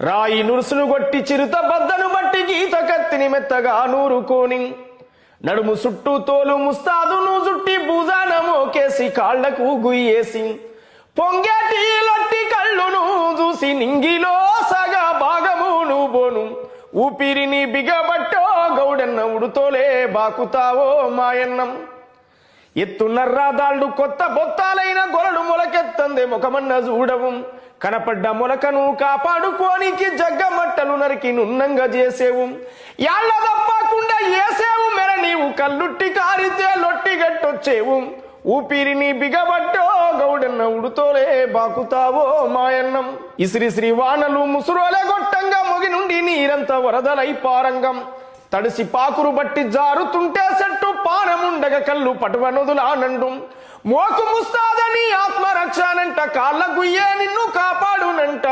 రాయి నురుసును కొట్టి చిరుత బద్దను బట్టి గీత కత్తిని మెత్తగా నూరుకోని. నడుము చుట్టూ తోలు ముస్తాదును చుట్టి భూజానమోకేసి కాళ్ళకు గుయ్యేసి. పొంగేటి లొట్టి కళ్ళును చూసి నింగిలో సగ భాగమును బోను. ఊపిరిని బిగబట్టో గౌడెన్న ఉడుతోలే బాకుతావో మాయన్నం. ఎత్తున్నర్రాదాళ్ళు కొత్త బొత్తాలైన గొరడు మొలకెత్తందే ముఖమన్న చూడవు కనపడ్డ మొలకను కాపాడుకోనికి జగ్గమట్టలు నరికి నున్నంగా చేసేవు. యాళ్ళ తప్పకుండా ఏసేవు మెర నీవు కల్లుట్టి కారితే లొట్టి గట్టొచ్చేవు. ఊపిరిని బిగబట్టో గౌడన్న ఉడుతోలే బాకుతావో మాయన్నం. ఇసిరి శ్రీ వానలు ముసురోలే గొట్టంగా మొగి నుండి నీరంత వరదలై పారంగం. తడిసి పాకురు బట్టి జారుతుంటే సెట్టు కళ్ళు కళ్ళు పటువనొదులానండు. మోకు ముస్తాదని ఆత్మరక్షానంట కాళ్ళ గుయ్యే నిన్ను కాపాడునంట.